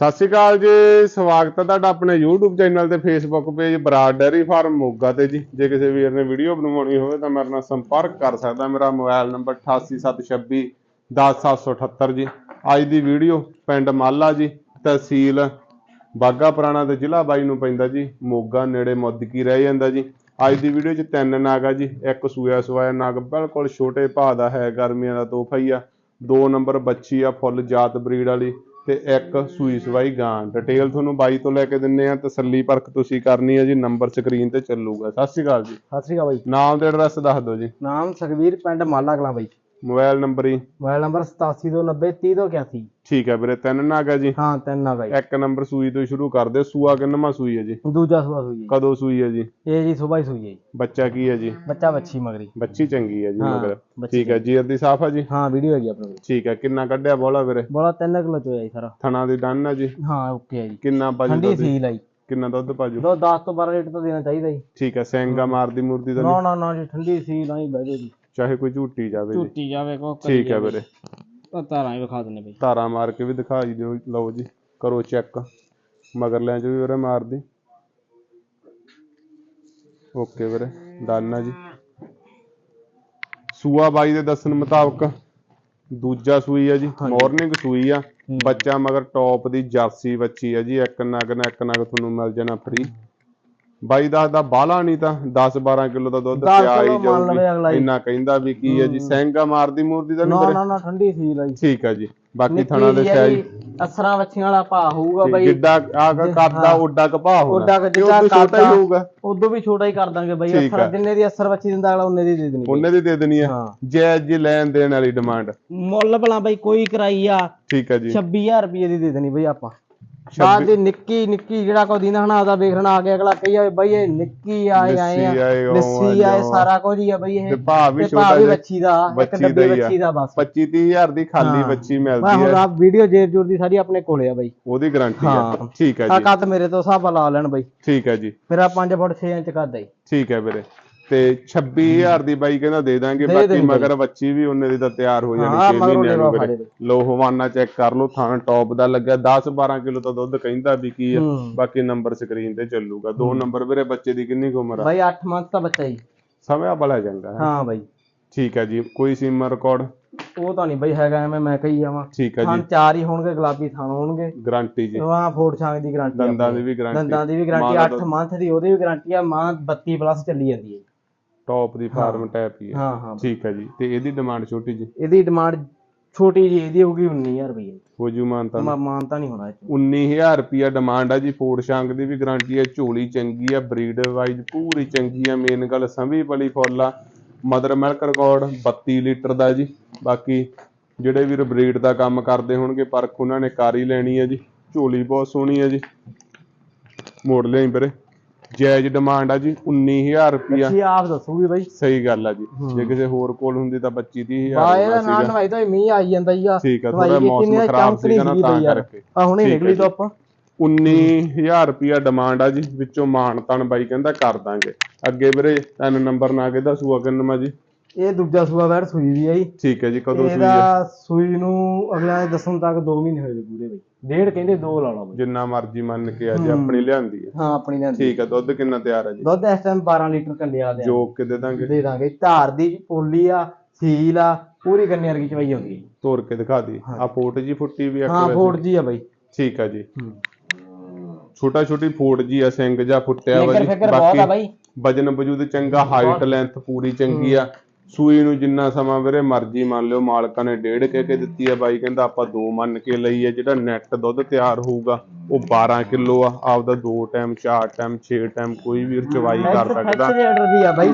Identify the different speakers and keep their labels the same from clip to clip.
Speaker 1: ਸਤਿ ਸ਼੍ਰੀ ਅਕਾਲ ਜੀ, ਸਵਾਗਤ ਹੈ ਤੁਹਾਡਾ ਆਪਣੇ YouTube ਚੈਨਲ ਤੇ Facebook ਪੇਜ ਬਰਾਡ ਡੈਰੀ ਫਾਰਮ ਮੋਗਾ ਤੇ ਜੀ। ਜੇ ਕਿਸੇ ਵੀਰ ਨੇ ਵੀਡੀਓ ਬਣਵਾਉਣੀ ਹੋਵੇ ਤਾਂ ਮੇਰੇ ਨਾਲ ਸੰਪਰਕ ਕਰ ਸਕਦਾ ਮੇਰਾ ਮੋਬਾਈਲ ਨੰਬਰ 8876 10778 ਜੀ। ਅੱਜ ਦੀ ਵੀਡੀਓ ਪਿੰਡ ਮਾਲਾ ਜੀ, ਤਹਿਸੀਲ ਬਾਗਾ ਪੁਰਾਣਾ ਤੇ ਜ਼ਿਲ੍ਹਾ ਬਾਈ ਨੂੰ ਪੈਂਦਾ ਜੀ। ਮੋਗਾ ਨੇੜੇ ਮੁੱਦਕੀ ਰਹਿ ਜਾਂਦਾ ਜੀ। ਅੱਜ ਦੀ ਵੀਡੀਓ 'ਚ ਤਿੰਨ ਨਾਗ ਆ ਜੀ। ਇੱਕ ਸੂਆ ਸਵਾਇਆ ਨਾਗ ਬਿਲਕੁਲ ਛੋਟੇ ਭਾਅ ਦਾ ਹੈ, ਗਰਮੀਆਂ ਦਾ ਤੋਹਫਾ ਹੀ ਆ। ਦੋ ਨੰਬਰ ਬੱਚੀ ਆ, ਫੁੱਲ ਜਾਤ ਬਰੀਡ ਵਾਲੀ। ਤੇ ਇੱਕ ਸੂਈ ਸਵਾਈ ਗਾਂ। ਡਿਟੇਲ ਤੁਹਾਨੂੰ ਬਾਈ ਤੋਂ ਲੈ ਕੇ ਦਿੰਨੇ ਆ ਤਸੱਲੀ ਪਰਖ ਤੁਸੀਂ ਕਰਨੀ ਹੈ ਜੀ ਨੰਬਰ ਸਕਰੀਨ ਤੇ ਚੱਲੂਗਾ। ਸਤਿ ਸ਼੍ਰੀ ਅਕਾਲ ਜੀ।
Speaker 2: ਸਤਿ ਸ੍ਰੀ ਅਕਾਲ ਬਾਈ
Speaker 1: ਨਾਮ ਤੇ ਐਡਰੈਸ ਦੱਸ ਦਿਓ ਜੀ।
Speaker 2: ਨਾਮ ਸੁਖਵੀਰ ਪਿੰਡ ਮਾਲਾ ਕਲਾਂ ਬਾਈ
Speaker 1: ਮੋਬਾਈਲ ਨੰਬਰ ਹੀ
Speaker 2: ਮੋਬਾਈਲ ਨੰਬਰ 8729030281
Speaker 1: ਠੀਕ ਹੈ ਵੀਰੇ ਤਿੰਨ ਨਾਗ ਜੀ?
Speaker 2: ਹਾਂ ਤਿੰਨ ਬਾਈ
Speaker 1: ਇੱਕ ਨੰਬਰ ਸੂਈ ਤੋਂ ਸ਼ੁਰੂ ਕਰਦੇ ਸੂਆ ਕਿੰਨਵਾਂ ਸੂਈ ਹੈ ਜੀ?
Speaker 2: ਦੂਜਾ ਸੁਭਾ ਸੂਈ ਹੈ
Speaker 1: ਕਦੋਂ ਸੂਈ ਹੈ ਜੀ?
Speaker 2: ਇਹ ਜੀ ਸੁਭਾ ਹੀ ਸੂਈ ਹੈ ਜੀ।
Speaker 1: ਬੱਚਾ ਕੀ ਹੈ ਜੀ?
Speaker 2: ਬੱਚਾ ਬੱਚੀ ਮਗਰੀ।
Speaker 1: ਬੱਚੀ ਚੰਗੀ ਹੈ ਜੀ
Speaker 2: ਹਾਂ,
Speaker 1: ਮਗਰ। ਠੀਕ ਹੈ ਜੀ ਅੱਧੀ ਸਾਫ਼ ਆ ਜੀ?
Speaker 2: ਹਾਂ ਵੀਡੀਓ ਹੈਗੀ ਆਪਣੇ। ਕੋਲ
Speaker 1: ਠੀਕ ਹੈ ਕਿੰਨਾ ਕੱਢਿਆ ਬੋਲਾ ਵੀਰੇ?
Speaker 2: ਬੋਲਾ 3 ਕਿਲੋ ਚੋਇਆ ਜੀ ਸਾਰਾ।
Speaker 1: ਥਣਾ ਦੀ ਡੰਨ ਆ ਜੀ?
Speaker 2: ਹਾਂ ਓਕੇ ਹੈ ਜੀ।
Speaker 1: ਕਿੰਨਾ ਭਾਜੀ
Speaker 2: ਠੰਡੀ
Speaker 1: ਦੁੱਧ?
Speaker 2: ਸੀਲ ਆਈ
Speaker 1: ਕਿੰਨਾ ਦੁੱਧ ਭਾਜੂ
Speaker 2: ਦੋ 10 ਤੋਂ 12 ਲੀਟਰ ਤਾਂ ਦੇਣਾ ਚਾਹੀਦਾ ਜੀ।
Speaker 1: ਠੀਕ ਹੈ ਸੈਂਗਾ ਮਾਰਦੀ ਮੂਰਤੀ ਤਾਂ
Speaker 2: ਨਾ ਨਾ ਨਾ ਜੀ ਠੰਡੀ ਸੀਲ ਆਈ ਬਹਿ ਜੀ।
Speaker 1: ਚਾਹੇ ਕੋਈ ਝੂਟੀ ਜਾਵੇ ਜੀ।
Speaker 2: ਝੂਟੀ ਜਾਵੇ ਕੋ
Speaker 1: ਠੀਕ ਹੈ ਵੀਰੇ।
Speaker 2: ਧਾਰਾਂ ਹੀ ਵਿਖਾ ਦਿੰਨੇ ਬਾਈ।
Speaker 1: ਧਾਰਾ ਮਾਰ ਕੇ ਵੀ ਦਿਖਾਈ ਦਿਓ ਲਓ ਜੀ ਕਰੋ ਚੈੱਕ। ਮਗਰ ਲੈ ਜੋ ਵੀ ਵੀਰੇ ਮਾਰਦੀ। ਓਕੇ ਵੀਰੇ ਡਨ ਆ ਜੀ। ਸੂਆ ਬਾਈ ਦੇ ਦੱਸਣ ਮੁਤਾਬਕ ਦੂਜਾ ਸੂਈ ਆ ਜੀ ਮਾਰਨਿੰਗ ਸੂਈ ਆ। ਬੱਚਾ ਮਗਰ ਟੌਪ ਦੀ ਜਰਸੀ ਬੱਚੀ ਆ ਜੀ ਇੱਕ ਨਗ ਨਾ ਇੱਕ ਨਗ ਤੁਹਾਨੂੰ ਮਿਲ ਜਾਣਾ ਫ੍ਰੀ ਬਾਈ ਦਾ ਦਾ ਬਾਲਾ ਨਹੀਂ ਤਾਂ 10 12 ਕਿਲੋ ਦਾ ਦੁੱਧ
Speaker 2: ਦਸ
Speaker 1: ਪਿਆ ਹੀ
Speaker 2: ਕਿੱਲੋ ਮੰਨ ਲਵੇ ਅਗਲਾ
Speaker 1: ਜਾਊਗੀ
Speaker 2: ਜੀ।
Speaker 1: ਇੰਨਾ ਕਹਿੰਦਾ ਵੀ ਕੀ ਹੈ ਜੀ ਸੈਂਗਾ ਮਾਰਦੀ ਮੂਰਦੀ ਦਾ ਨਹੀਂ
Speaker 2: ਨਾ ਨਾ ਨਾ ਠੰਡੀ ਸੀਲ ਆਈ
Speaker 1: ਠੀਕ ਆ ਜੀ। ਬਾਕੀ ਥਣਾ ਦੇ ਸਾਈਜ਼
Speaker 2: ਅਸਰਾਂ ਬੱਚੀਆਂ ਵਾਲਾ ਭਾ ਹੋਊਗਾ ਬਾਈ।
Speaker 1: ਜਿੱਦਾਂ ਆ ਕਰਦਾ ਓਡਾ ਕਪਾ ਹੋਊਗਾ।
Speaker 2: ਓਡਾ ਕੁ
Speaker 1: ਤੇ
Speaker 2: ਜਿੱਦਾਂ
Speaker 1: ਉਦੋਂ ਛੋਟਾ ਹੀ
Speaker 2: ਕਰਦਾ।
Speaker 1: ਹੋਊਗਾ।
Speaker 2: ਉਦੋਂ ਵੀ ਛੋਟਾ ਹੀ ਕਰ ਦਾਂਗੇ ਬਾਈ।
Speaker 1: ਠੀਕ
Speaker 2: ਅਸਰ। ਜਿੰਨੇ ਦੀ ਅਸਰ ਬੱਚੀ ਦਿੰਦਾ ਅਗਲਾ ਉਹਨੇ ਦੀ ਦੇ ਦੇਣੀ।
Speaker 1: ਉਹਨੇ ਦੀ ਦੇ ਦੇਣੀ ਆ।
Speaker 2: ਹਾਂ।
Speaker 1: ਜੈ ਜੀ ਲੈਣ ਦੇਣ ਵਾਲੀ ਡਿਮਾਂਡ
Speaker 2: ਮੁੱਲ ਭਲਾ ਬਾਈ ਕੋਈ ਕਰਾਈ ਆ।
Speaker 1: ਠੀਕ ਆ ਜੀ।
Speaker 2: 26000 ਰੁਪਏ ਦੀ ਦੇ ਦੇਣੀ ਬਾਈ ਆਪਾਂ। ਬਾਅਦ ਦੀ ਨਿੱਕੀ ਨਿੱਕੀ ਜਿਹੜਾ ਕੋ ਦੀਨਾ ਹਨਾ ਆਦਾ ਵੇਖਣਾ ਆ ਗਿਆ ਅਗਲਾ ਕਹੀ ਜਾਵੇ ਬਾਈ ਇਹ ਨਿੱਕੀ ਆਏ ਆਏ ਆ ਲੱਸੀ ਆਏ ਸਾਰਾ ਕੁਝ ਹੀ ਆ ਬਾਈ ਇਹ।
Speaker 1: ਤੇ ਭਾਅ ਵੀ ਛੋਟਾ ਜਿਹਾ
Speaker 2: ਬੱਚੀ ਦਾ ਇੱਕ
Speaker 1: ਬੱਚੀ
Speaker 2: ਡੱਬੇ
Speaker 1: ਦਾ ਹੀ ਆ।
Speaker 2: ਬੱਚੀ ਦਾ ਬਸ।
Speaker 1: 25 30000 ਦੀ ਖਾਲੀ
Speaker 2: ਹਾਂ।
Speaker 1: ਬੱਚੀ ਮਿਲਦੀ
Speaker 2: ਹੁਣ
Speaker 1: ਹੈ।
Speaker 2: ਆ ਵੀਡੀਓ ਜੇਰ ਜੂਰ ਦੀ ਸਾਰੀ ਆਪਣੇ ਕੋਲੇ ਆ ਬਾਈ।
Speaker 1: ਉਹਦੀ ਗਾਰੰਟੀ ਆ।
Speaker 2: ਹਾਂ।
Speaker 1: ਠੀਕ ਆ
Speaker 2: ਆ
Speaker 1: ਜੀ।
Speaker 2: ਕੱਦ ਮੇਰੇ ਤੋਂ ਹਿਸਾਬ ਲਾ ਲੈਣ ਬਾਈ।
Speaker 1: ਠੀਕ ਆ ਜੀ।
Speaker 2: ਮੇਰਾ 5 ਫੁੱਟ 6 ਇੰਚ ਕੱਦ ਹੈ
Speaker 1: ਠੀਕ ਹੈ ਵੀਰੇ। ਤੇ 26000 ਦੀ ਬਾਈ ਕਹਿੰਦਾ ਦੇ ਦਾਂਗੇ ਬਾਕੀ ਮਗਰ ਬੱਚੀ ਵੀ ਉਹਨੇ ਦੀ ਤਾਂ ਤਿਆਰ ਹੋ ਜਾਣੀ
Speaker 2: ਹਾਂ,
Speaker 1: 6
Speaker 2: ਮਗਰੋਂ
Speaker 1: ਮਹੀਨਿਆਂ ਨੂੰ ਵੀਰੇ। ਲੋ ਹਵਾਨਾ ਚੈੱਕ ਕਰ ਲਓ ਥਾਂ ਟੌਪ ਦਾ ਲੱਗਿਆ 10 12 ਕਿਲੋ ਤਾਂ ਦੁੱਧ ਕਹਿੰਦਾ ਵੀ ਕੀ ਆ
Speaker 2: ਹੂੰ।
Speaker 1: ਬਾਕੀ ਨੰਬਰ ਸਕਰੀਨ ਤੇ ਚੱਲੂਗਾ। ਦੋ ਨੰਬਰ ਵੀਰੇ ਬੱਚੇ ਦੀ ਕਿੰਨੀ ਉਮਰ ਆ?
Speaker 2: ਬਾਈ 8 ਮੰਥ ਦਾ ਬੱਚਾ ਜੀ।
Speaker 1: ਸਮਿਆ ਬੜਾ ਚੰਗਾ ਹੈ।
Speaker 2: ਹਾਂ ਬਾਈ।
Speaker 1: ਠੀਕ ਹੈ ਜੀ ਕੋਈ ਸੀਮਾ ਰਿਕਾਰਡ
Speaker 2: ਉਹ ਤਾਂ ਨਹੀਂ ਬਾਈ ਹੈਗਾ ਐਵੇਂ ਮੈਂ ਕਹੀ ਜਾਵਾਂ।
Speaker 1: ਠੀਕ ਹੈ
Speaker 2: ਥਣ
Speaker 1: ਜੀ
Speaker 2: ਚਾਰ ਹੀ ਹੋਣਗੇ ਗੁਲਾਬੀ ਥਣ ਹੋਣਗੇ।
Speaker 1: ਗਾਰੰਟੀ ਜੀ।
Speaker 2: ਵਾਹ ਫੋੜ ਛਾਂਗ ਦੀ ਗਾਰੰਟੀ
Speaker 1: ਦੰਦਾਂ ਦੀ ਵੀ ਗਾਰੰਟੀ
Speaker 2: ਦੰਦਾਂ ਦੀ ਵੀ ਗਾਰੰਟੀ 8 ਮੰਥ ਦੀ ਉਹਦੀ ਵੀ ਗਾਰੰਟੀ ਆ ਮਾਂ 32 ਪਲੱਸ ਚੱਲੀ ਜਾਂਦੀ ਹੈ
Speaker 1: ਟੌਪ ਦੀ ਫਾਰਮ ਟੈਪ ਹੀ ਹੈ।
Speaker 2: ਹਾਂ ਹਾਂ।
Speaker 1: ਠੀਕ ਹੈ ਜੀ। ਤੇ ਇਹਦੀ ਡਿਮਾਂਡ ਛੋਟੀ ਜੀ?
Speaker 2: ਇਹਦੀ ਡਿਮਾਂਡ ਛੋਟੀ ਜੀ ਇਹਦੀ ਹੋਊਗੀ 19000 ਰੁਪਏ
Speaker 1: ਹੋ ਜੂ ਮਾਨਤਾ
Speaker 2: ਮਾ ਮਾਨਤਾ ਨਹੀਂ ਹੋਣਾ ਇਹ 'ਚ।
Speaker 1: 19000 ਰੁਪਿਆ ਡਿਮਾਂਡ ਆ ਜੀ। ਫੋੜ ਸ਼ਾਂਗ ਦੀ ਵੀ ਗਾਰੰਟੀ ਹੈ। ਝੋਲੀ ਚੰਗੀ ਆ ਬਰੀਡ ਵਾਈਜ਼ ਪੂਰੀ ਚੰਗੀ ਆ। ਮੇਨ ਗੱਲ ਸੰਭੀ ਬਲੀ ਫੁੱਲ ਆ। ਮਦਰ ਮਿਲਕ ਰਿਕਾਰਡ 32 ਲੀਟਰ ਦਾ ਜੀ। ਬਾਕੀ ਜਿਹੜੇ ਵੀਰ ਬਰੀਡ ਦਾ ਕੰਮ ਕਰਦੇ ਹੋਣਗੇ ਪਰਖ ਉਹਨਾਂ ਨੇ ਕਰ ਹੀ ਲੈਣੀ ਹੈ ਜੀ। ਝੋਲੀ ਬਹੁਤ ਸੋਹਣੀ ਹੈ ਜੀ। ਮੋੜ ਲਿਆਈ ਵੀਰੇ। ਜਾਇਜ਼ ਡਿਮਾਂਡ ਆ ਜੀ 19000 ਰੁਪਿਆ
Speaker 2: ਬੱਚੀ ਆਪ ਦੱਸੂਗੀ ਬਾਈ।
Speaker 1: ਸਹੀ ਗੱਲ ਆ ਜੀ। ਜੇ ਕਿਸੇ ਹੋਰ ਕੋਲ ਹੁੰਦੀ ਤਾਂ 25 30000
Speaker 2: ਬਾ ਇਹਦਾ ਨਾਲ ਨਵਾਈ ਤਾਂ ਮੀਂਹ ਆਈ ਜਾਂਦਾ ਹੀ ਆ
Speaker 1: ਠੀਕ ਆ ਥੋੜਾ ਮੌਸਮ ਖਰਾਬ ਸੀਗਾ ਨਾ ਤਾਂ। ਕਰਕੇ।
Speaker 2: ਆ ਹੁਣੇ ਨਿਕਲੀ ਤੋਂ ਆਪਾਂ
Speaker 1: 19000 ਰੁਪਿਆ ਡਿਮਾਂਡ ਆ ਜੀ ਵਿੱਚੋਂ ਮਾਨ ਤਾਨ ਬਾਈ ਕਹਿੰਦਾ ਕਰ ਦਾਂਗੇ। ਅੱਗੇ ਵੀਰੇ ਤਿੰਨ ਨੰਬਰ ਨਾ ਕਿਹਦਾ ਸੂਆ ਕਿੰਨਵਾ ਜੀ।
Speaker 2: ਇਹ ਦੂਜਾ ਸੂਆ ਵੈੜ ਸੂਈ ਵੀ ਆਈ
Speaker 1: ਠੀਕ ਹੈ ਜੀ ਕਦੋਂ ਸੂਈ
Speaker 2: ਇਹਦਾ ਸੂਈ ਨੂੰ ਅਗਲਾ ਦੱਸਣ ਤੱਕ 2 ਮਹੀਨੇ ਹੋਏ ਪੂਰੇ ਬਈ। ਡੇਢ ਕਹਿੰਦੇ 2 ਲਾ ਲਾ ਬਈ।
Speaker 1: ਜਿੰਨਾ ਮਰਜ਼ੀ ਮੰਨ ਕੇ ਆ ਜੀ ਆਪਣੀ ਲਿਆਂਦੀ ਹੈ।
Speaker 2: ਹਾਂ ਆਪਣੀ ਲਿਆਂਦੀ।
Speaker 1: ਠੀਕ ਹੈ ਦੁੱਧ ਕਿੰਨਾ ਤਿਆਰ ਹੈ ਜੀ?
Speaker 2: ਦੁੱਧ ਇਸ ਟਾਈਮ 12 ਲੀਟਰ ਕੰਡਿਆ ਦੇ
Speaker 1: ਜੋਕ ਕੇ ਦੇ ਦਾਂਗੇ?
Speaker 2: ਦੇ ਦਾਂਗੇ। ਧਾਰ ਦੀ ਪੋਲੀ ਆ ਸੀਲ ਆ ਪੂਰੀ ਕੰਨੇ ਵਰਗੀ ਚਵਾਈ ਆਉਂਦੀ ਹੈ।
Speaker 1: ਤੋੜ ਕੇ ਦਿਖਾ ਦੀ। ਆ ਫੋਟ ਜੀ ਫੁੱਟੀ ਵੀ ਆ
Speaker 2: ਹਾਂ ਫੋੜ ਜੀ ਆ ਬਈ।
Speaker 1: ਠੀਕ ਹੈ ਜੀ। ਛੋਟਾ ਛੋਟੀ ਫੋਟ ਜੀ ਆ ਸਿੰਘ ਜਾਂ ਫੁੱਟਿਆ ਵਾ ਜੀ।
Speaker 2: ਆ ਬਾਈ।
Speaker 1: ਵਜਨ ਵਜੂਦ ਚੰਗਾ ਹਾਈਟ ਲੈਂਥ ਪੂਰੀ ਚੰਗੀ ਆ। ਸੂਈ ਨੂੰ ਜਿੰਨਾ ਸਮਾਂ ਵੀਰੇ ਮਰਜ਼ੀ ਮੰਨ ਲਿਓ ਮਾਲਕਾਂ ਨੇ ਡੇਢ ਕਹਿ ਕੇ ਦਿੱਤੀ ਆ ਬਾਈ ਕਹਿੰਦਾ ਆਪਾਂ ਦੋ ਮੰਨ ਕੇ ਲਈ ਆ ਜਿਹੜਾ ਨੈਟ ਦੁੱਧ ਤਿਆਰ ਹੋਊਗਾ ਉਹ 12 ਕਿਲੋ ਆ ਆਪਦਾ ਦੋ ਟਾਈਮ ਚਾਰ ਟਾਈਮ 6 ਟਾਈਮ ਕੋਈ ਵੀ ਚਵਾਈ ਕਰ ਸਕਦਾ।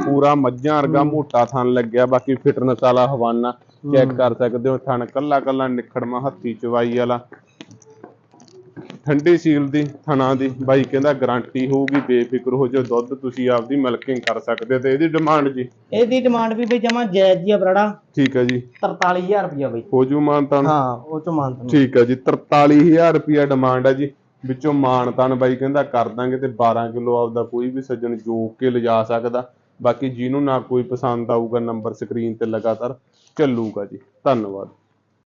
Speaker 1: ਪੂਰਾ ਮੱਝਾਂ ਵਰਗਾ ਮੋਟਾ ਥਣ ਲੱਗਿਆ ਬਾਕੀ ਫਿਟਨੈਸ ਵਾਲਾ ਹਵਾਨਾ ਚੈੱਕ ਕਰ ਸਕਦੇ ਹੋ ਥਣ ਕੱਲਾ ਕੱਲਾ ਨਿਖੜਮਾ ਹੱਥੀ ਚਵਾਈ ਵਾਲਾ। ਠੰਡੀ ਸੀਲ ਦੀ ਥਣਾ ਦੀ ਬਾਈ ਕਹਿੰਦਾ ਗਾਰੰਟੀ ਹੋਊਗੀ ਬੇਫਿਕਰ ਹੋ ਜਾਓ ਦੁੱਧ ਤੁਸੀਂ ਆਪਦੀ ਮਿਲਕਿੰਗ ਕਰ ਸਕਦੇ ਤੇ ਇਹਦੀ ਡਿਮਾਂਡ ਜੀ।
Speaker 2: ਇਹਦੀ ਡਿਮਾਂਡ ਵੀ ਬਈ ਜਮਾ ਜਾਇਜ਼ ਜੀ ਆ ਬਰਾੜਾ।
Speaker 1: ਠੀਕ ਹੈ ਜੀ।
Speaker 2: 43000 ਰੁਪਇਆ ਬਈ।
Speaker 1: ਹੋ ਜੂ ਮਾਨਤਾਨ।
Speaker 2: ਹਾਂ ਉਹ ਚ ਮਾਨਤ
Speaker 1: ਠੀਕ ਹੈ ਜੀ 43000 ਰੁਪਿਆ ਡਿਮਾਂਡ ਹੈ ਜੀ। ਵਿੱਚੋਂ ਮਾਨਤਾਨ ਬਾਈ ਕਹਿੰਦਾ ਕਰ ਦਾਂਗੇ ਤੇ 12 ਕਿਲੋ ਆਪਦਾ ਕੋਈ ਵੀ ਸੱਜਣ ਜੋਕ ਕੇ ਲਿਜਾ ਸਕਦਾ। ਬਾਕੀ ਜਿਹਨੂੰ ਨਾ ਕੋਈ ਪਸੰਦ ਆਊਗਾ ਨੰਬਰ ਸਕਰੀਨ ਤੇ ਲਗਾਤਾਰ ਚੱਲੂਗਾ ਜੀ। ਧੰਨਵਾਦ।